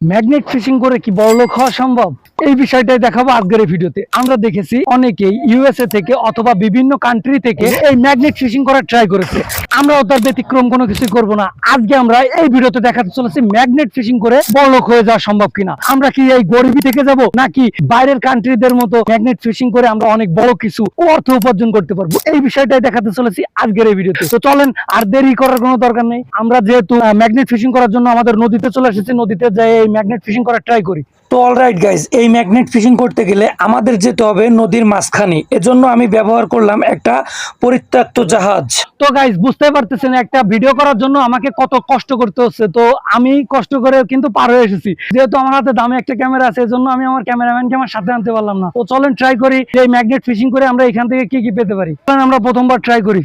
Magnet fishing করে কি বড়লোক হওয়া সম্ভব? এই বিষয়টাই দেখাবো আজকের ভিডিওতে। আমরা দেখেছি অনেকেই ইউএসএ থেকে অথবা বিভিন্ন কান্ট্রি থেকে এই ম্যাগনেট ফিশিং করার ট্রাই করেছে। আমরাও তার ব্যতিক্রম কোনো কিছু করব না। আজকে আমরা এই ভিডিওতে দেখাতে চলেছি ম্যাগনেট ফিশিং করে বড়লোক হয়ে যাওয়া সম্ভব কিনা। আমরা কি এই গরিবী থেকে যাব, নাকি বাইরের কান্ট্রিদের মতো ম্যাগনেট ফিশিং করে আমরা অনেক বড় কিছু অর্থ উপার্জন করতে পারব? এই বিষয়টাই দেখাতে চলেছি আজকের এই ভিডিওতে। তো চলেন, আর দেরি করার কোনো দরকার নেই। আমরা যেহেতু ম্যাগনেট ফিশিং করার জন্য আমাদের নদীতে চলে এসেছি। নদীতে যাই ম্যাগনেট ফিশিং করার ট্রাই করি। তো অলরাইট গাইজ এই ম্যাগনেট ফিশিং করতে গেলে আমাদের যেতে হবে নদীর মাঝখানে। এজন্য আমি ব্যবহার করলাম একটা পরিত্যক্ত জাহাজ। তো গাইজ বুঝতে পারতেছেন, একটা ভিডিও করার জন্য আমাকে কত কষ্ট করতে হচ্ছে। তো আমি কষ্ট করে কিন্তু পার হয়ে এসেছি। যেহেতু আমার হাতে দামে একটা ক্যামেরা আছে, এজন্য আমি আমার ক্যামেরাম্যানকে আমার সাথে আনতে পারলাম না। তো চলেন ট্রাই করি এই ম্যাগনেট ফিশিং করে আমরা এখান থেকে কি কি পেতে পারি। আমরা প্রথমবার ট্রাই করি।